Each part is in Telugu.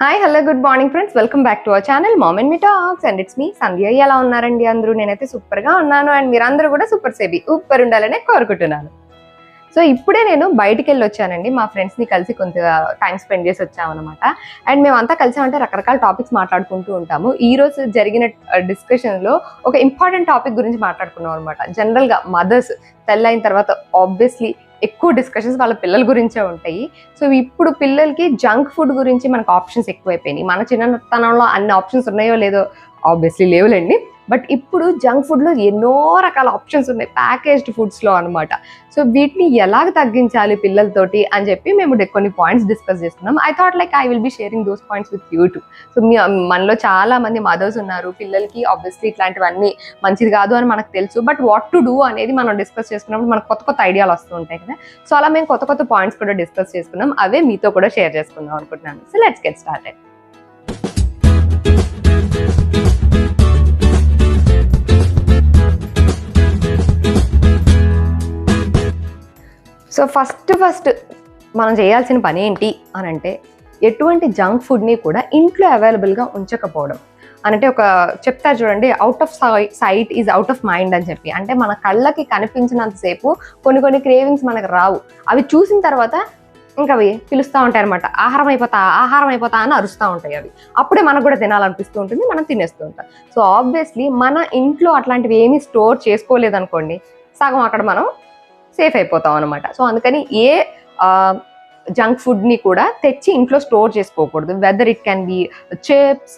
Hi hello good morning friends welcome back to our channel mom me talks and it's me Sandhya ఎలా ఉన్నారండి అందరూ? నేనైతే సూపర్గా ఉన్నాను. అండ్ మీరందరూ కూడా సూపర్ సేబీ ఉప్పర్ ఉండాలనే కోరుకుంటున్నాను. సో ఇప్పుడే నేను బయటికి వెళ్ళి వచ్చానండి. మా ఫ్రెండ్స్ని కలిసి కొంత టైం స్పెండ్ చేసి వచ్చామన్నమాట అండ్ మేమంతా కలిసామంటే రకరకాల టాపిక్స్ మాట్లాడుకుంటూ ఉంటాము. ఈ రోజు జరిగిన uh, డిస్కషన్లో ఒక ఇంపార్టెంట్ టాపిక్ గురించి మాట్లాడుకున్నాం అనమాట జనరల్గా మదర్స్ తెల్లైన తర్వాత ఆబ్వియస్లీ ఎక్కువ డిస్కషన్స్ వాళ్ళ పిల్లల గురించే ఉంటాయి. సో ఇప్పుడు పిల్లలకి జంక్ ఫుడ్ గురించి మనకు ఆప్షన్స్ ఎక్కువైపోయినాయి. మన చిన్నతనంలో అన్ని ఆప్షన్స్ ఉన్నాయో లేదో ఆబ్వియస్లీ లేవులేండి. బట్ ఇప్పుడు జంక్ ఫుడ్లో ఎన్నో రకాల ఆప్షన్స్ ఉన్నాయి. ప్యాకేజ్డ్ ఫుడ్స్లో అనమాట సో వీటిని ఎలాగ తగ్గించాలి పిల్లలతోటి అని చెప్పి మేము కొన్ని పాయింట్స్ డిస్కస్ చేస్తున్నాం. I thought like I will be sharing those points with you too so మీ మనలో చాలా మంది మదర్స్ ఉన్నారు. పిల్లలకి ఆబ్వియస్లీ ఇట్లాంటివన్నీ మంచిది కాదు అని మనకు తెలుసు. బట్ వాట్ టు డూ అనేది మనం డిస్కస్ చేసుకున్నప్పుడు మనకు కొత్త కొత్త ఐడియాలు వస్తూ ఉంటాయి కదా. సో అలా మేము కొత్త కొత్త పాయింట్స్ కూడా డిస్కస్ చేసుకున్నాం. అవే మీతో కూడా షేర్ చేసుకుందాం అనుకుంటున్నాను. So let's get start first first మనం చేయాల్సిన పని ఏంటి అని అంటే ఎటువంటి జంక్ ఫుడ్ని కూడా ఇంట్లో అవైలబుల్గా ఉంచకపోవడం. అంటే ఒక చెప్తారు చూడండి out of sight is out of mind అని చెప్పి. అంటే మన కళ్ళకి కనిపించినంతసేపు కొన్ని కొన్ని క్రేవింగ్స్ మనకు రావు. అవి చూసిన తర్వాత ఇంకా అవి పిలుస్తూ ఉంటాయి అనమాట ఆహారం అయిపోతా ఆహారం అయిపోతా అని అరుస్తూ ఉంటాయి అవి. అప్పుడే మనకు కూడా తినాలనిపిస్తూ ఉంటుంది మనం తినేస్తూ ఉంటాం. సో ఆబ్వియస్లీ మన ఇంట్లో అట్లాంటివి ఏమీ స్టోర్ చేసుకోలేదనుకోండి సగం అక్కడ మనం సేఫ్ అయిపోతాం అనమాట సో అందుకని ఏ జంక్ ఫుడ్ని కూడా తెచ్చి ఇంట్లో స్టోర్ చేసుకోకూడదు. Whether it can be chips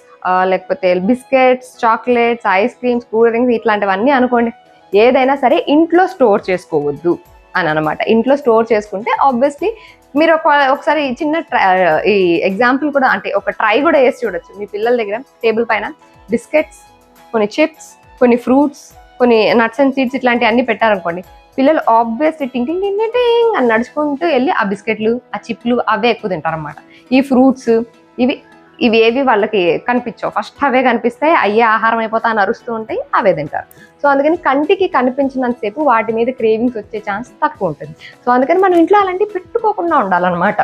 లేకపోతే biscuits chocolates ice creams cool drinks ఇట్లాంటివన్నీ అనుకోండి. ఏదైనా సరే ఇంట్లో స్టోర్ చేసుకోవద్దు అని అనమాట ఇంట్లో స్టోర్ చేసుకుంటే ఆబ్వియస్లీ మీరు ఒక ఒకసారి చిన్న ట్రై ఈ ఎగ్జాంపుల్ కూడా అంటే ఒక ట్రై కూడా వేసి చూడొచ్చు. మీ పిల్లల దగ్గర టేబుల్ పైన బిస్కెట్స్ కొన్ని చిప్స్ కొన్ని ఫ్రూట్స్ కొన్ని నట్స్ అండ్ సీడ్స్ ఇట్లాంటివన్నీ పెట్టారనుకోండి. పిల్లలు ఆబ్వియస్లీ టింగ్ టింగ్ టింగ్ టింగ్ అని నడుచుకుంటూ వెళ్ళి ఆ బిస్కెట్లు ఆ చిప్లు అవే ఎక్కువ తింటారనమాట ఈ ఫ్రూట్స్ ఇవి ఇవి ఏవి వాళ్ళకి కనిపించవు. ఫస్ట్ అవే కనిపిస్తాయి అయ్యే ఆహారం అయిపోతా అని అరుస్తూ ఉంటాయి అవే తింటారు. సో అందుకని కంటికి కనిపించినంతసేపు వాటి మీద క్రేవింగ్స్ వచ్చే ఛాన్స్ తక్కువ ఉంటుంది. సో అందుకని మనం ఇంట్లో అలాంటివి పెట్టుకోకుండా ఉండాలన్నమాట.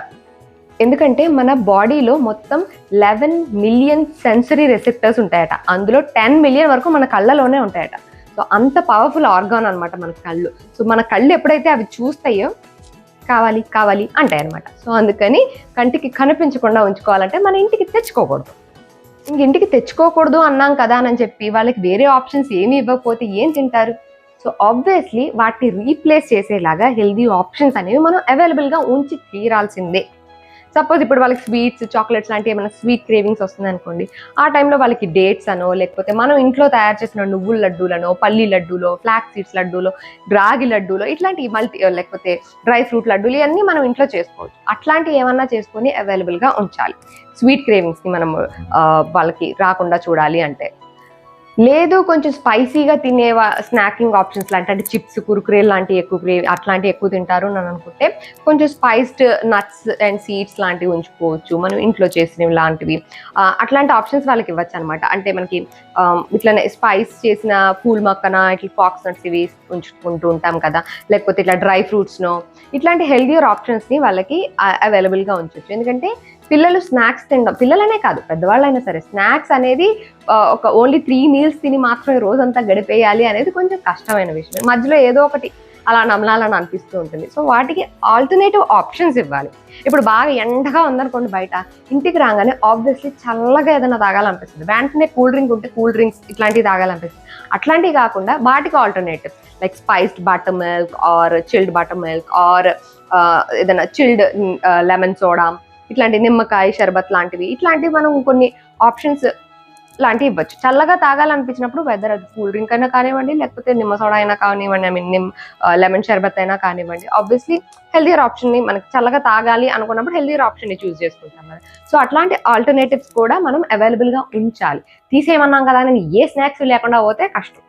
ఎందుకంటే మన బాడీలో మొత్తం లెవెన్ మిలియన్ సెన్సరీ రిసెప్టర్స్ ఉంటాయట. అందులో టెన్ మిలియన్ వరకు మన కళ్ళలోనే ఉంటాయట. సో అంత పవర్ఫుల్ ఆర్గాన్ అనమాట మన కళ్ళు. సో మన కళ్ళు ఎప్పుడైతే అవి చూస్తాయో కావాలి కావాలి అంటాయి అనమాట సో అందుకని కంటికి కనిపించకుండా ఉంచుకోవాలంటే మన ఇంటికి తెచ్చుకోకూడదు. ఇంక ఇంటికి తెచ్చుకోకూడదు అన్నాం కదా అని చెప్పి వాళ్ళకి వేరే ఆప్షన్స్ ఏమి ఇవ్వకపోతే ఏం తింటారు? సో ఆబ్వియస్లీ వాటిని రీప్లేస్ చేసేలాగా హెల్దీ ఆప్షన్స్ అనేవి మనం అవైలబుల్గా ఉంచి తీరాల్సిందే. సపోజ్ ఇప్పుడు వాళ్ళకి స్వీట్స్ చాక్లెట్స్ లాంటి ఏమైనా స్వీట్ క్రేవింగ్స్ వస్తుంది అనుకోండి ఆ టైంలో వాళ్ళకి డేట్స్ అనో లేకపోతే మనం ఇంట్లో తయారు చేసిన నువ్వుల లడ్డూలనో పల్లి లడ్డూలో ఫ్లాక్ సీడ్స్ లడ్డూలో రాగి లడ్డూలో ఇట్లాంటి మల్టీ లేకపోతే డ్రై ఫ్రూట్ లడ్డూలు ఇవన్నీ మనం ఇంట్లో చేసుకోవచ్చు. అట్లాంటివి ఏమన్నా చేసుకొని అవైలబుల్గా ఉంచాలి. స్వీట్ క్రేవింగ్స్ని మనం వాళ్ళకి రాకుండా చూడాలి అంటే. లేదు కొంచెం స్పైసీగా తినే స్నాకింగ్ ఆప్షన్స్ లాంటి అంటే చిప్స్ కురుకురే లాంటివి ఎక్కువ క్రేవ్ అట్లాంటివి ఎక్కువ తింటారు అని అనుకుంటే కొంచెం స్పైస్డ్ నట్స్ అండ్ సీడ్స్ లాంటివి ఉంచుకోవచ్చు. మనం ఇంట్లో చేసినవి లాంటివి. అట్లాంటి ఆప్షన్స్ వాళ్ళకి ఇవ్వచ్చు అనమాట అంటే మనకి ఇట్లానే ఇట్లా స్పైస్ చేసిన పూల్ మక్కన ఇట్లా ఫాక్స్ నట్స్ ఇవి ఉంచుకుంటూ ఉంటాం కదా. లేకపోతే ఇట్లా డ్రై ఫ్రూట్స్నో ఇట్లాంటి హెల్దియర్ ఆప్షన్స్ని వాళ్ళకి అవైలబుల్గా ఉంచవచ్చు ఎందుకంటే పిల్లలు స్నాక్స్ తినడం పిల్లలనే కాదు పెద్దవాళ్ళైనా సరే స్నాక్స్ అనేది ఒక ఓన్లీ త్రీ మీల్స్ తిని మాత్రమే రోజంతా గడిపేయాలి అనేది కొంచెం కష్టమైన విషయం. మధ్యలో ఏదో ఒకటి అలా నమలాలని అనిపిస్తూ ఉంటుంది. సో వాటికి ఆల్టర్నేటివ్ ఆప్షన్స్ ఇవ్వాలి. ఇప్పుడు బాగా ఎండగా ఉందనుకోండి బయట ఇంటికి రాగానే ఆబ్వియస్లీ చల్లగా ఏదైనా తాగాలనిపిస్తుంది. వెంటనే కూల్ డ్రింక్ ఉంటే కూల్ డ్రింక్స్ ఇట్లాంటివి తాగాలనిపిస్తుంది. అట్లాంటివి కాకుండా వాటికి alternatives like spiced butter milk or chilled butter milk or ఏదైనా చిల్డ్ లెమన్ సోడా ఇట్లాంటి నిమ్మకాయ షర్బత్ లాంటివి. ఇట్లాంటివి మనం కొన్ని ఆప్షన్స్ లాంటివి ఇవ్వచ్చు. చల్లగా తాగాలనిపించినప్పుడు వెదర్ అది కూల్ డ్రింక్ అయినా కానివ్వండి లేకపోతే నిమ్మ సోడా అయినా కానివ్వండి ఐ మీన్ నిమ్ uh, లెమన్ షర్బత్ అయినా కానివ్వండి. ఆబ్వియస్లీ హెల్దియర్ ఆప్షన్ని మనకి చల్లగా తాగాలి అనుకున్నప్పుడు హెల్దియర్ ఆప్షన్ని చూస్ చేసుకుంటాం కదా సో అట్లాంటి ఆల్టర్నేటివ్స్ కూడా మనం అవైలబుల్గా ఉంచాలి. తీసేయమన్నాం కదా అని ఏ స్నాక్స్ లేకుండా పోతే కష్టం.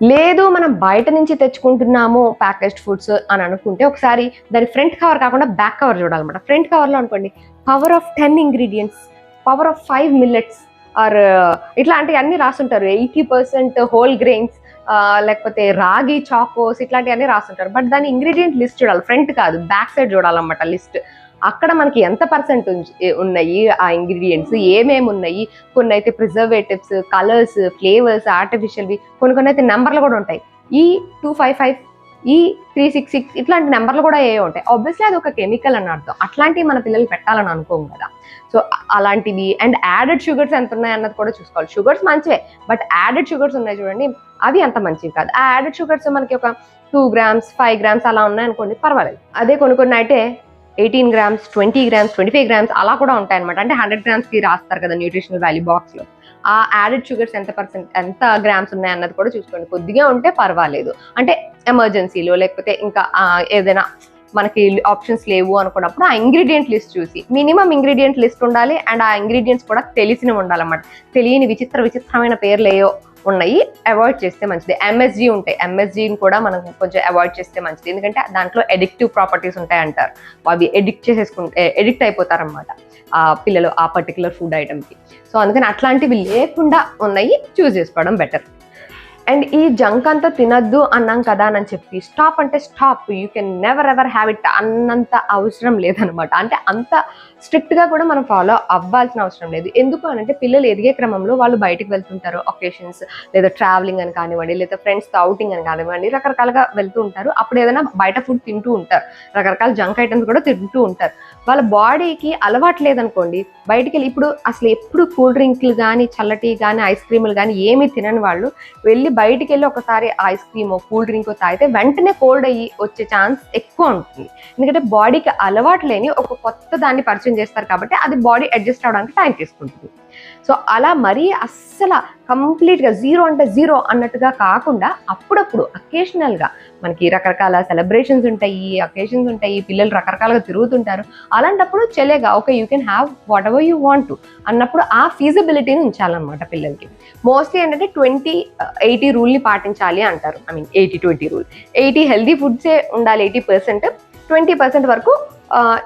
లేదు మనం బయట నుంచి తెచ్చుకుంటున్నాము ప్యాకేజ్డ్ ఫుడ్స్ అని అనుకుంటే ఒకసారి దాని ఫ్రంట్ కవర్ కాకుండా బ్యాక్ కవర్ చూడాలన్నమాట. ఫ్రంట్ కవర్లో అనుకోండి power of ten ingredients power of five millets or ఇట్లాంటివి అన్ని రాస్తుంటారు ఎయిటీ పర్సెంట్ హోల్ గ్రెయిన్స్ లేకపోతే రాగి చాకోస్ ఇట్లాంటివన్నీ రాస్తుంటారు బట్ దాని ఇంగ్రీడియంట్ లిస్ట్ చూడాలి. ఫ్రంట్ కాదు బ్యాక్ సైడ్ చూడాలన్నమాట లిస్ట్ అక్కడ మనకి ఎంత పర్సెంట్ ఉన్నాయి ఆ ఇంగ్రీడియంట్స్ ఏమేమి ఉన్నాయి కొన్ని అయితే ప్రిజర్వేటివ్స్ కలర్స్ ఫ్లేవర్స్ ఆర్టిఫిషియల్వి కొన్ని కొన్ని అయితే నెంబర్లు కూడా ఉంటాయి. E two five five E three six six ఇట్లాంటి నెంబర్లు కూడా ఏ ఉంటాయి. ఆబ్వియస్లీ అది ఒక కెమికల్ అని అర్థం. అట్లాంటివి మన పిల్లలు పెట్టాలని అనుకోము కదా. సో అలాంటివి అండ్ యాడెడ్ షుగర్స్ ఎంత ఉన్నాయి అన్నది కూడా చూసుకోవాలి. షుగర్స్ మంచివే బట్ యాడెడ్ షుగర్స్ ఉన్నాయి చూడండి అవి అంత మంచివి కాదు. ఆ యాడెడ్ షుగర్స్ మనకి ఒక టూ గ్రామ్స్ ఫైవ్ గ్రామ్స్ అలా ఉన్నాయి అనుకోండి పర్వాలేదు. అదే కొన్ని కొన్ని అయితే eighteen grams twenty grams twenty five grams అలా కూడా ఉంటాయన్నమాట. అంటే హండ్రెడ్ గ్రామ్స్కి రాస్తారు కదా న్యూట్రిషనల్ వాల్యూ బాక్స్లో. ఆ యాడెడ్ షుగర్స్ ఎంత పర్సెంట్ ఎంత గ్రామ్స్ ఉన్నాయి అన్నది కూడా చూసుకోండి. కొద్దిగా ఉంటే పర్వాలేదు. అంటే ఎమర్జెన్సీలో లేకపోతే ఇంకా ఏదైనా మనకి ఆప్షన్స్ లేవు అనుకున్నప్పుడు ఆ ఇంగ్రీడియంట్ లిస్ట్ చూసి మినిమం ఇంగ్రీడియంట్ లిస్ట్ ఉండాలి అండ్ ఆ ఇంగ్రీడియంట్స్ కూడా తెలిసినవి ఉండాలన్నమాట. తెలియని విచిత్ర విచిత్రమైన పేర్లు ఏయో ఉన్నాయి అవాయిడ్ చేస్తే మంచిది. ఎంఎస్జీ ఉంటాయి. ఎంఎస్జీని కూడా మనం కొంచెం అవాయిడ్ చేస్తే మంచిది. ఎందుకంటే దాంట్లో ఎడిక్టివ్ ప్రాపర్టీస్ ఉంటాయి అంటారు అవి ఎడిక్ట్ చేసేసుకుంటే ఎడిక్ట్ అయిపోతారనమాట ఆ పిల్లలు ఆ పర్టికులర్ ఫుడ్ ఐటమ్కి సో అందుకని అట్లాంటివి లేకుండా ఉన్నాయి చూస్ చేసుకోవడం బెటర్ అండ్ ఈ జంక్ అంతా తినద్దు అన్నాం కదా అని చెప్పి స్టాప్ అంటే stop you can never ever have it అన్నంత అవసరం లేదనమాట అంటే అంత స్ట్రిక్ట్గా కూడా మనం ఫాలో అవ్వాల్సిన అవసరం లేదు. ఎందుకు అనంటే అంటే పిల్లలు ఎదిగే క్రమంలో వాళ్ళు బయటకు వెళ్తుంటారు ఒకేషన్స్ లేదా ట్రావెలింగ్ అని కానివ్వండి లేదా ఫ్రెండ్స్తో అవుటింగ్ అని కానివ్వండి రకరకాలుగా వెళ్తూ ఉంటారు. అప్పుడు ఏదైనా బయట ఫుడ్ తింటూ ఉంటారు. రకరకాల జంక్ ఐటమ్స్ కూడా తింటూ ఉంటారు. వాళ్ళ బాడీకి అలవాటు లేదనుకోండి బయటికి వెళ్ళి ఇప్పుడు అసలు ఎప్పుడు కూల్ డ్రింక్లు కానీ చల్లటి కానీ ఐస్ క్రీములు కానీ ఏమీ తినని వాళ్ళు వెళ్ళి బయటికి వెళ్ళి ఒకసారి ఐస్ క్రీమో కూల్ డ్రింకో తాగితే వెంటనే కోల్డ్ అయ్యి వచ్చే ఛాన్స్ ఎక్కువ ఉంటుంది. ఎందుకంటే బాడీకి అలవాటు లేని ఒక కొత్త దాన్ని పరిచయం చేస్తారు కాబట్టి అది బాడీ అడ్జస్ట్ అవడానికి టైం తీసుకుంటుంది. సో అలా మరీ అస్సలు కంప్లీట్గా జీరో అంటే జీరో అన్నట్టుగా కాకుండా అప్పుడప్పుడు అకేషనల్గా మనకి రకరకాల సెలబ్రేషన్స్ ఉంటాయి అకేషన్స్ ఉంటాయి పిల్లలు రకరకాలుగా తిరుగుతుంటారు. అలాంటప్పుడు చెలేగా okay you can have what you want to అన్నప్పుడు ఆ ఫీజిబిలిటీని ఉంచాలన్నమాట పిల్లలకి. మోస్ట్లీ ఏంటంటే ట్వంటీ ఎయిటీ రూల్ని పాటించాలి అంటారు. I mean eighty twenty rule. Eighty healthy ఫుడ్సే ఉండాలి ఎయిటీ పర్సెంట్. ట్వంటీ పర్సెంట్ వరకు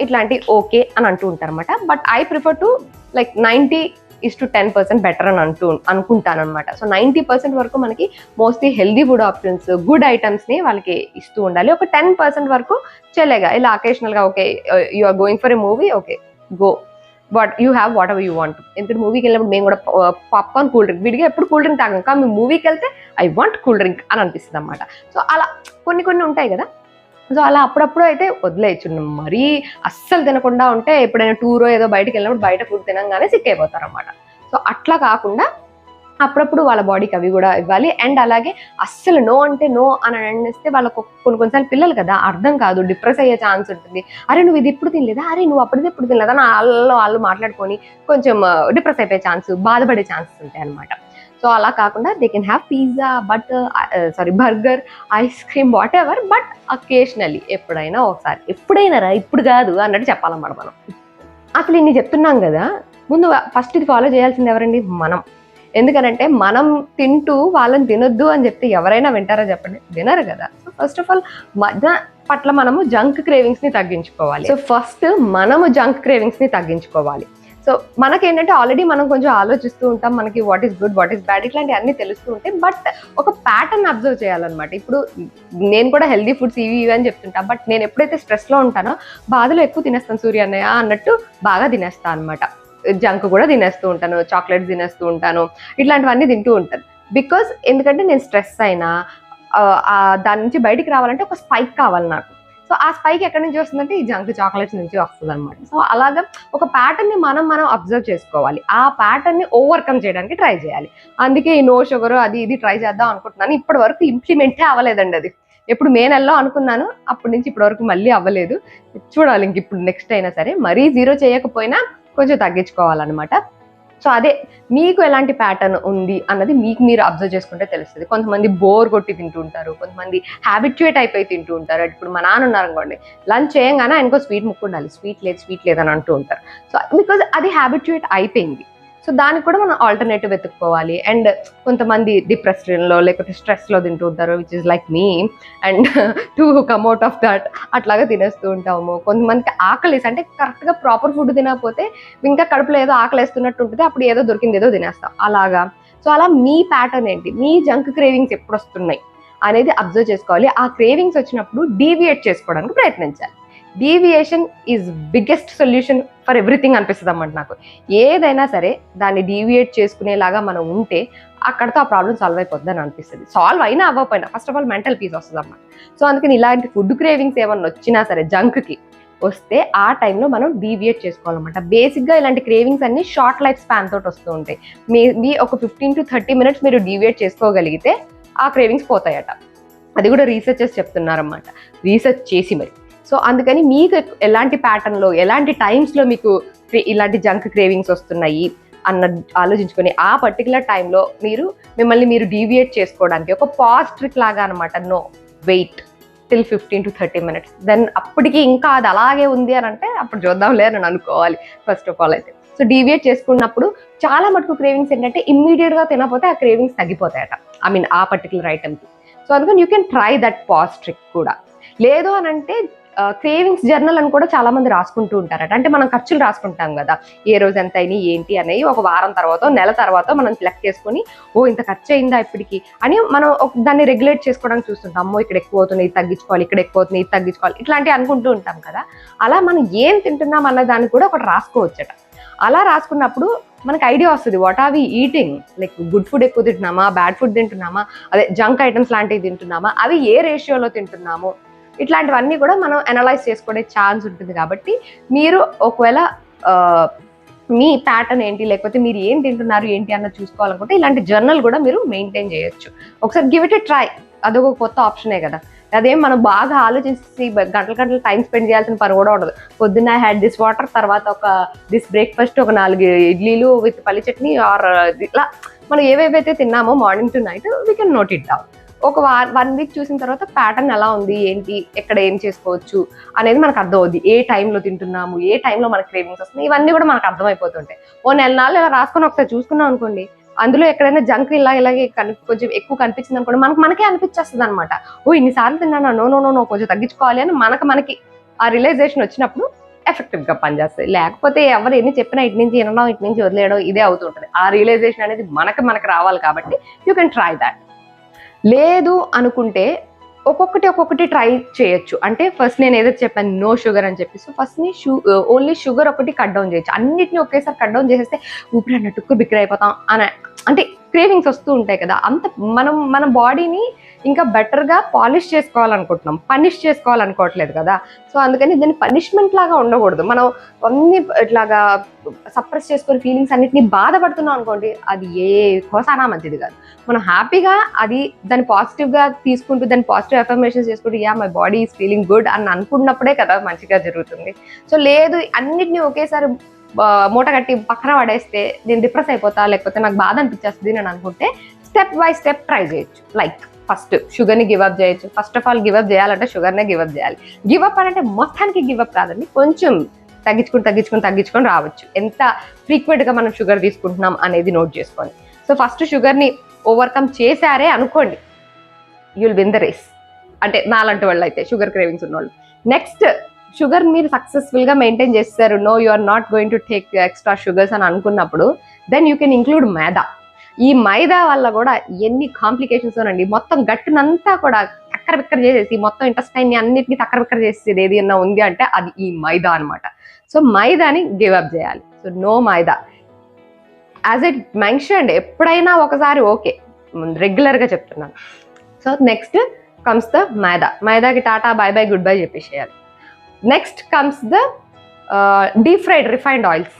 ఇట్లాంటి ఓకే అని అంటూ ఉంటారు అనమాట but I prefer to like ninety is to ten percent better అని అంటూ అనుకుంటాను అనమాట సో నైంటీ పర్సెంట్ వరకు మనకి mostly healthy food options good ఐటమ్స్ని వాళ్ళకి ఇస్తూ ఉండాలి. ఒక టెన్ పర్సెంట్ వరకు చెలేగా ఇలా అకేషనల్గా okay you are going for a movie okay go but you have what you want ఎందుకంటే మూవీకి వెళ్ళినప్పుడు మేము కూడా పాప్కార్న్ కూల్ డ్రింక్ విడిగా ఎప్పుడు కూల్ డ్రింక్ తాగం. కానీ మేము మూవీకి వెళ్తే ఐ వాంట్ కూల్ డ్రింక్ అని అనిపిస్తుంది అనమాట సో అలా కొన్ని కొన్ని ఉంటాయి కదా. సో అలా అప్పుడప్పుడు అయితే వదిలేయచ్చు మరీ అస్సలు తినకుండా ఉంటే ఎప్పుడైనా టూరో ఏదో బయటకు వెళ్ళినప్పుడు బయట ఫుడ్ తినంగానే సిక్ అయిపోతారు అనమాట సో అట్లా కాకుండా అప్పుడప్పుడు వాళ్ళ బాడీకి అవి కూడా ఇవ్వాలి. అండ్ అలాగే అస్సలు నో అంటే నో అని అనేస్తే వాళ్ళకు కొన్ని కొన్నిసార్లు పిల్లలు కదా అర్థం కాదు డిప్రెస్ అయ్యే ఛాన్స్ ఉంటుంది. అరే నువ్వు ఇది ఇప్పుడు తినలేదా? అరే నువ్వు అప్పటిది ఎప్పుడు తినలేదా? అని వాళ్ళు వాళ్ళు మాట్లాడుకొని కొంచెం uh, డిప్రెస్ అయిపోయే ఛాన్స్ బాధపడే ఛాన్సెస్ ఉంటాయి అనమాట సో అలా కాకుండా they can have pizza but sorry burger ice cream what but occasionally ఎప్పుడైనా ఒకసారి. ఎప్పుడైనా రా ఇప్పుడు కాదు అన్నట్టు చెప్పాలన్నమాట మనం. అసలు ఇన్ని చెప్తున్నాం కదా ముందు ఫస్ట్ ఇది ఫాలో చేయాల్సింది ఎవరండి? మనం. ఎందుకనంటే మనం తింటూ వాళ్ళని తినొద్దు అని చెప్తే ఎవరైనా వింటారా చెప్పండి? వినరు కదా. సో ఫస్ట్ ఆఫ్ ఆల్ మధ్య పట్ల మనము జంక్ క్రేవింగ్స్ని తగ్గించుకోవాలి. సో ఫస్ట్ మనము జంక్ క్రేవింగ్స్ని తగ్గించుకోవాలి. సో మనకేంటంటే ఆల్రెడీ మనం కొంచెం ఆలోచిస్తూ ఉంటాం మనకి what is good what is bad ఇట్లాంటి అన్ని తెలుస్తూ ఉంటాయి బట్ ఒక ప్యాటర్న్ అబ్జర్వ్ చేయాలన్నమాట. ఇప్పుడు నేను కూడా హెల్దీ ఫుడ్స్ ఇవి ఇవి అని చెప్తుంటా బట్ నేను ఎప్పుడైతే స్ట్రెస్లో ఉంటానో బాధలో ఎక్కువ తినేస్తాను సూర్య అన్నయ్య అన్నట్టు బాగా తినేస్తాను అనమాట జంక్ కూడా తినేస్తూ ఉంటాను చాక్లెట్స్ తినేస్తూ ఉంటాను ఇట్లాంటివన్నీ తింటూ ఉంటాను. బికాస్ ఎందుకంటే నేను స్ట్రెస్ అయినా దాని నుంచి బయటికి రావాలంటే ఒక స్పైక్ కావాలి నాకు. సో ఆ స్పైక్ ఎక్కడి నుంచి వస్తుందంటే ఈ జంక్ చాక్లెట్స్ నుంచి వస్తుంది అనమాట సో అలాగా ఒక ప్యాటర్న్ని మనం మనం అబ్జర్వ్ చేసుకోవాలి. ఆ ప్యాటర్న్ని ఓవర్కమ్ చేయడానికి ట్రై చేయాలి. అందుకే ఈ నో షుగర్ అది ఇది ట్రై చేద్దాం అనుకుంటున్నాను. ఇప్పటి వరకు ఇంప్లిమెంటే అవ్వలేదండి అది. ఎప్పుడు మే నెలలో అనుకున్నాను అప్పటి నుంచి ఇప్పటి వరకు మళ్ళీ అవ్వలేదు. చూడాలి ఇంక ఇప్పుడు నెక్స్ట్ అయినా సరే. మరీ జీరో చేయకపోయినా కొంచెం తగ్గించుకోవాలన్నమాట. సో అదే మీకు ఎలాంటి ప్యాటర్న్ ఉంది అన్నది మీకు మీరు అబ్జర్వ్ చేసుకుంటే తెలుస్తుంది. కొంతమంది బోర్ కొట్టి తింటూ ఉంటారు కొంతమంది హ్యాబిట్యుయేట్ అయిపోయి తింటూ ఉంటారు. ఇప్పుడు మా నాన్న ఉన్నారు అనుకోండి లంచ్ చేయగానే ఆయనకో స్వీట్ ముక్కు ఉండాలి స్వీట్ లేదు స్వీట్ లేదని అంటూ ఉంటారు. సో బికాజ్ అది హ్యాబిట్యుయేట్ అయిపోయింది. సో దానికి కూడా మనం ఆల్టర్నేటివ్ వెతుక్కోవాలి. అండ్ కొంతమంది డిప్రెషన్లో లేకపోతే స్ట్రెస్లో తింటూ ఉంటారు which is like me and to out of that అట్లాగా తినేస్తూ ఉంటాము. కొంతమందికి ఆకలిసి అంటే కరెక్ట్గా ప్రాపర్ ఫుడ్ తినకపోతే ఇంకా కడుపులో ఏదో ఆకలిస్తున్నట్టు ఉంటుంది అప్పుడు ఏదో దొరికింది ఏదో తినేస్తాం. అలాగా. సో అలా మీ ప్యాటర్న్ ఏంటి? మీ జంక్ క్రేవింగ్స్ ఎప్పుడు వస్తున్నాయి? అనేది అబ్జర్వ్ చేసుకోవాలి. ఆ క్రేవింగ్స్ వచ్చినప్పుడు డీవియేట్ చేసుకోవడానికి ప్రయత్నించాలి. Deviation is biggest solution for everything అనిపిస్తుంది అన్నమాట నాకు. ఏదైనా సరే దాన్ని డీవియేట్ చేసుకునేలాగా మనం ఉంటే అక్కడతో ఆ ప్రాబ్లం సాల్వ్ అయిపోద్ది అని అనిపిస్తుంది. సాల్వ్ అయినా అవ్వకపోయినా first of all mental peace వస్తుంది అన్నమాట సో అందుకని ఇలాంటి ఫుడ్ క్రేవింగ్స్ ఏమన్నా వచ్చినా సరే జంక్కి వస్తే ఆ టైంలో మనం డీవియేట్ చేసుకోవాలన్నమాట. బేసిక్గా ఇలాంటి క్రేవింగ్స్ అన్ని షార్ట్ లైఫ్ స్పాన్ తోటి వస్తూ ఉంటాయి. మేబీ ఒక ఫిఫ్టీన్ టు థర్టీ మినిట్స్ మీరు డీవియేట్ చేసుకోగలిగితే ఆ క్రేవింగ్స్ పోతాయట. అది కూడా రీసెర్చర్స్ చెప్తున్నారన్నమాట. రీసెర్చ్ చేసి మరి. సో అందుకని మీకు ఎలాంటి ప్యాటర్న్లో ఎలాంటి టైమ్స్లో మీకు ఇలాంటి జంక్ క్రేవింగ్స్ వస్తున్నాయి అన్న ఆలోచించుకొని ఆ పర్టికులర్ టైంలో మీరు మిమ్మల్ని మీరు డీవియేట్ చేసుకోవడానికి ఒక పాజ్ ట్రిక్ లాగా అనమాట no wait till fifteen to thirty minutes then అప్పటికి ఇంకా అది అలాగే ఉంది అని అంటే అప్పుడు చూద్దాంలే అని అనుకోవాలి ఫస్ట్ ఆఫ్ ఆల్ అయితే. సో డీవియేట్ చేసుకున్నప్పుడు చాలా మటుకు క్రేవింగ్స్ ఏంటంటే ఇమ్మీడియట్గా తినపోతే తినకపోతే ఆ క్రేవింగ్స్ తగ్గిపోతాయట. ఐ మీన్ ఆ పర్టికులర్ ఐటమ్కి సో అందుకని you can try that pause trick కూడా. లేదు అని అంటే క్రేవింగ్స్ జర్నల్ అని కూడా చాలా మంది రాసుకుంటూ ఉంటారట. అంటే మనం ఖర్చులు రాసుకుంటాం కదా. ఏ రోజు ఎంత అయినాయి ఏంటి అనేవి ఒక వారం తర్వాత నెల తర్వాత మనం సెలెక్ట్ చేసుకొని ఓ ఇంత ఖర్చు అయిందా ఇప్పటికి? అని మనం ఒక- దాన్ని రెగ్యులేట్ చేసుకోవడానికి చూస్తుంటాం. అమ్మో ఇక్కడ ఎక్కువ అవుతుంది ఇది తగ్గించుకోవాలి ఇక్కడ ఎక్కువ అవుతుంది ఇది తగ్గించుకోవాలి ఇట్లాంటివి అనుకుంటూ ఉంటాం కదా. అలా మనం ఏం తింటున్నాం అన్న దాన్ని కూడా ఒకటి రాసుకోవచ్చట. అలా రాసుకున్నప్పుడు మనకి ఐడియా వస్తుంది. What are we eating? Like good food ఎక్కువ తింటున్నామా? Bad food తింటున్నామా? అదే జంక్ ఐటమ్స్ లాంటివి తింటున్నామా? అవి ఏ రేషియోలో తింటున్నాము? ఇట్లాంటివన్నీ కూడా మనం అనలైజ్ చేసుకునే ఛాన్స్ ఉంటుంది కాబట్టి మీరు ఒకవేళ మీ ప్యాటర్న్ ఏంటి లేకపోతే మీరు ఏం తింటున్నారు ఏంటి అన్న చూసుకోవాలనుకుంటే ఇలాంటి జర్నల్ కూడా మీరు మెయింటైన్ చేయొచ్చు. ఒకసారి గివ్ ఇట్ ట్రై అదొక కొత్త ఆప్షనే కదా. అదేం మనం బాగా ఆలోచించి గంటల గంటలు టైం స్పెండ్ చేయాల్సిన పని కూడా ఉండదు. పొద్దున్న హ్యాడ్ దిస్ వాటర్ తర్వాత ఒక దిస్ బ్రేక్ఫాస్ట్ ఒక నాలుగు ఇడ్లీలు విత్ పల్లి చట్నీ ఆర్ ఇట్లా మనం ఏవేవైతే తిన్నామో morning to night we can note it down ఒక వన్ వీక్ చూసిన తర్వాత ప్యాటర్న్ ఎలా ఉంది ఏంటి ఎక్కడ ఏం చేసుకోవచ్చు అనేది మనకు అర్థం అవుద్ది ఏ టైంలో తింటున్నాము ఏ టైంలో మనకి క్రేవింగ్స్ వస్తున్నాయి ఇవన్నీ కూడా మనకు అర్థమైపోతుంటాయి. ఓ నెల నాళ్ళు ఇలా రాసుకొని ఒకసారి చూసుకున్నాం అనుకోండి అందులో ఎక్కడైనా జంక్ ఇలా ఇలాగే కొంచెం ఎక్కువ కనిపించింది అనుకోండి మనకు మనకే అనిపించేస్తుంది అనమాట ఓ ఇన్నిసార్లు తిన్నాను? నో నో నో నో కొంచెం తగ్గించుకోవాలి అని మనకు మనకి ఆ రిలైజేషన్ వచ్చినప్పుడు ఎఫెక్టివ్గా పనిచేస్తాయి. లేకపోతే ఎవరు ఎన్ని చెప్పినా ఇటు నుంచి వినడం ఇటు నుంచి వదిలేయడం ఇదే అవుతుంటది ఆ రియలైజేషన్ అనేది మనకి మనకు రావాలి కాబట్టి యూ కెన్ ట్రై దాట్ లేదు అనుకుంటే ఒక్కొక్కటి ఒక్కొక్కటి ట్రై చేయొచ్చు. అంటే ఫస్ట్ నేను ఏదైతే చెప్పాను నో షుగర్ అని చెప్పి సో ఫస్ట్ని షూ ఓన్లీ షుగర్ ఒకటి కట్ డౌన్ చేయొచ్చు. అన్నిటిని ఒకేసారి కట్ డౌన్ చేసేస్తే ఊపిరి అన్నట్టుకు బిక్కిరి అయిపోతాం అని అంటే క్రేవింగ్స్ వస్తూ ఉంటాయి కదా. అంత మనం మన బాడీని ఇంకా బెటర్గా పాలిష్ చేసుకోవాలనుకుంటున్నాం. పనిష్ చేసుకోవాలనుకోవట్లేదు కదా. సో అందుకని దీన్ని పనిష్మెంట్ లాగా ఉండకూడదు. మనం అన్ని ఇట్లాగా సప్రెస్ చేసుకునే ఫీలింగ్స్ అన్నింటినీ బాధపడుతున్నాం అనుకోండి అది ఏ కోసానా మంచిది కాదు. మనం హ్యాపీగా అది దాన్ని పాజిటివ్గా తీసుకుంటూ దాన్ని పాజిటివ్ ఎఫర్మేషన్స్ చేసుకుంటూ yeah my body is feeling good అని అనుకున్నప్పుడే కదా మంచిగా జరుగుతుంది. సో లేదు అన్నిటిని ఒకేసారి మూట కట్టి పక్కన పడేస్తే నేను డిప్రెస్ అయిపోతా లేకపోతే నాకు బాధ అనిపించేస్తుంది నేను అనుకుంటే స్టెప్ బై స్టెప్ ట్రై చేయొచ్చు. లైక్ ఫస్ట్ షుగర్ని గివప్ చేయొచ్చు. First of all give up చేయాలంటే షుగర్నే గివప్ చేయాలి. గివప్ అంటే మొత్తానికి గివప్ కాదండి కొంచెం తగ్గించుకుని తగ్గించుకుని తగ్గించుకొని రావచ్చు. ఎంత ఫ్రీక్వెంట్గా మనం షుగర్ తీసుకుంటున్నాం అనేది నోట్ చేసుకోండి సో ఫస్ట్ షుగర్ని ఓవర్కమ్ చేశారే అనుకోండి యుల్ విన్ ద రేస్ అంటే నాలంటి వాళ్ళు అయితే షుగర్ క్రేవింగ్స్ ఉన్నవాళ్ళు నెక్స్ట్ షుగర్ మీరు సక్సెస్ఫుల్గా మెయింటైన్ చేస్తారు. No you are not going to take extra sugars అని అనుకున్నప్పుడు then you can include maida. ఈ మైదా వల్ల కూడా ఎన్ని కాంప్లికేషన్స్ అండి మొత్తం గట్టునంతా కూడా తక్కర బిక్కర చేసేసి మొత్తం ఇంటెస్టైన్ని అన్నిటిని బిక్కర చేసేది ఏది అన్న ఉంది అంటే అది ఈ మైదా అన్నమాట. సో మైదాని గివ్ అప్ చేయాలి. So no maida. As it mentioned ఎప్పుడైనా ఒకసారి ఓకే. రెగ్యులర్గా చెప్తున్నాను. So next comes the maida. మైదాకి tata bye bye good bye చెప్పేసేయాలి. Next comes the deep fried refined oils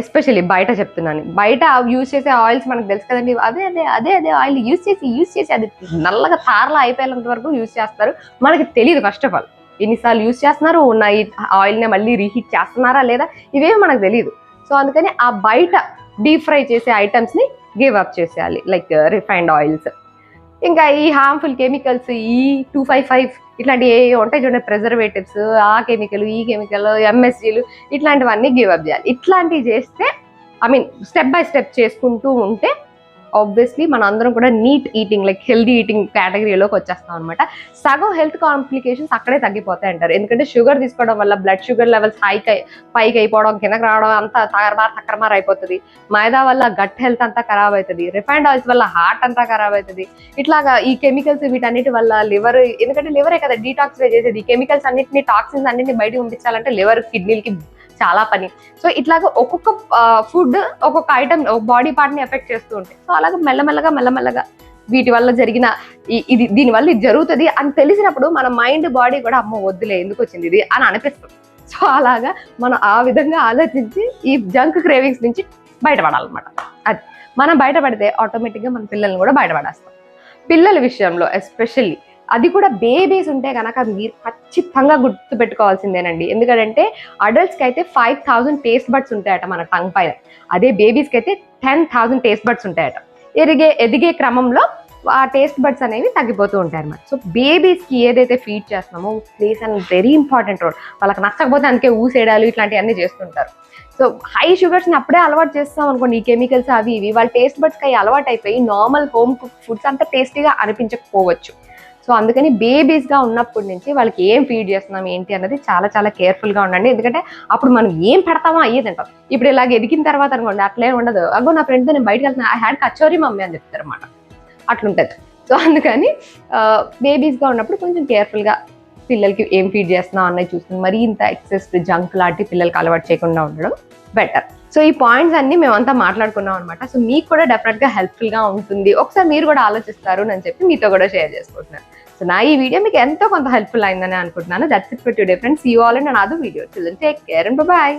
especially బయట చెప్తున్నాను. బయట యూజ్ చేసే ఆయిల్స్ మనకు తెలుసు కదండి. అదే అదే అదే అదే ఆయిల్ యూజ్ చేసి యూజ్ చేసి అది నల్లగా తారలా అయిపోయేంత వరకు యూజ్ చేస్తారు. మనకి తెలియదు ఫస్ట్ ఆఫ్ ఆల్ ఎన్నిసార్లు యూజ్ చేస్తున్నారు? ఉన్న ఈ ఆయిల్ని మళ్ళీ రీహీట్ చేస్తున్నారా లేదా? ఇవేమి మనకు తెలియదు. సో అందుకని ఆ బయట డీప్ ఫ్రై చేసే ఐటమ్స్ని గివ్ అప్ చేసేయాలి. లైక్ రిఫైన్డ్ ఆయిల్స్ ఇంకా ఈ harmful chemicals E two five five ఇట్లాంటి ఏ ఉంటాయి చూడండి ప్రిజర్వేటివ్స్ ఆ కెమికల్ ఈ కెమికల్ ఎంఎస్జీలు ఇట్లాంటివన్నీ గివ్ అప్ చేయాలి. ఇట్లాంటివి చేస్తే I mean step by step చేసుకుంటూ ఉంటే ఆబ్వియస్లీ మన అందరం కూడా neat eating like healthy eating కేటగిరీలోకి వచ్చేస్తాం అనమాట సగం హెల్త్ కాంప్లికేషన్స్ అక్కడే తగ్గిపోతాయి అంటారు ఎందుకంటే షుగర్ తీసుకోవడం వల్ల బ్లడ్ షుగర్ లెవెల్స్ హైక్ పైకి అయిపోవడం కిందకి రావడం అంతా తగరమార తక్కరమార్ అయిపోతుంది. మైదా వల్ల గట్ హెల్త్ అంతా ఖరాబ్ అవుతుంది రిఫైండ్ ఆయిల్స్ వల్ల హార్ట్ అంతా ఖరాబ్ అవుతుంది ఇట్లాగా ఈ కెమికల్స్ వీటన్నిటి వల్ల లివర్ ఎందుకంటే లివరే కదా డీటాక్సిఫై చేసేది. ఈ కెమికల్స్ అన్నిటిని టాక్సిన్స్ అన్నిటిని బయటకు పంపించాలంటే లివర్ కిడ్నీలకి చాలా పని. సో ఇట్లాగా ఒక్కొక్క ఫుడ్ ఒక్కొక్క ఐటమ్ బాడీ పార్ట్ని ఎఫెక్ట్ చేస్తూ ఉంటాయి. సో అలాగే మెల్లమెల్లగా మెల్లమెల్లగా వీటి వల్ల జరిగిన ఇది దీని వల్ల ఇది జరుగుతుంది అని తెలిసినప్పుడు మన మైండ్ బాడీ కూడా అమ్మ వద్దులే ఎందుకు వచ్చింది ఇది అని అనిపిస్తుంది. సో అలాగా మనం ఆ విధంగా ఆలోచించి ఈ జంక్ క్రేవింగ్స్ నుంచి బయటపడాలన్నమాట. అది. మనం బయటపడితే ఆటోమేటిక్గా మన పిల్లల్ని కూడా బయటపడేస్తాం. పిల్లల విషయంలో ఎస్పెషల్లీ అది కూడా బేబీస్ ఉంటే కనుక మీరు ఖచ్చితంగా గుర్తు పెట్టుకోవాల్సిందేనండి ఎందుకంటే అడల్ట్స్కి అయితే ఫైవ్ థౌసండ్ టేస్ట్ బడ్స్ ఉంటాయట మన టంగ్ పైన. అదే బేబీస్కి అయితే టెన్ థౌసండ్ టేస్ట్ బడ్స్ ఉంటాయట. ఎదిగే ఎదిగే క్రమంలో ఆ టేస్ట్ బడ్స్ అనేవి తగ్గిపోతూ ఉంటాయి అన్నమాట సో బేబీస్కి ఏదైతే ఫీడ్ చేస్తున్నామో plays and very important role వాళ్ళకి నచ్చకపోతే అందుకే ఊసేయడాలు ఇట్లాంటివన్నీ చేస్తుంటారు. సో హై షుగర్స్ని అప్పుడే అలవాటు చేస్తాం అనుకోండి. ఈ కెమికల్స్ అవి ఇవి. వాళ్ళ టేస్ట్ బడ్స్కి అవి అలవాటు అయిపోయి నార్మల్ హోమ్ కుక్ ఫుడ్స్ అంత టేస్టీగా అనిపించకపోవచ్చు. సో అందుకని బేబీస్గా ఉన్నప్పటి నుంచి వాళ్ళకి ఏం ఫీడ్ చేస్తున్నాం ఏంటి అన్నది చాలా చాలా కేర్ఫుల్గా ఉండండి. ఎందుకంటే అప్పుడు మనం ఏం పెడతామో అయ్యే తింటాం ఇప్పుడు ఇలాగ ఎదిగిన తర్వాత అనుకోండి అట్లే ఉండదు. అగో నా ఫ్రెండ్తో నేను బయటకు వెళ్తున్నా. ఐ హ్యాడ్ కచోరీ మమ్మీ అని చెప్తారు అనమాట అట్లుంటుంది. సో అందుకని బేబీస్గా ఉన్నప్పుడు కొంచెం కేర్ఫుల్గా పిల్లలకి ఏం ఫీడ్ చేస్తున్నాం అన్నది చూస్తుంది మరీ ఇంత ఎక్సెస్ జంక్ లాంటి పిల్లలకి అలవాటు చేయకుండా ఉండడం బెటర్ సో ఈ పాయింట్స్ అన్ని మేమంతా మాట్లాడుకున్నాం అనమాట సో మీకు కూడా డెఫినెట్గా హెల్ప్ఫుల్గా ఉంటుంది. ఒకసారి మీరు కూడా ఆలోచిస్తారు అని చెప్పి మీతో కూడా షేర్ చేసుకుంటున్నాను. సో నా ఈ వీడియో మీకు ఎంతో కొంత హెల్ప్ఫుల్ అయిందని అనుకుంటున్నాను. That's it for today friends you all and other video children take care and bye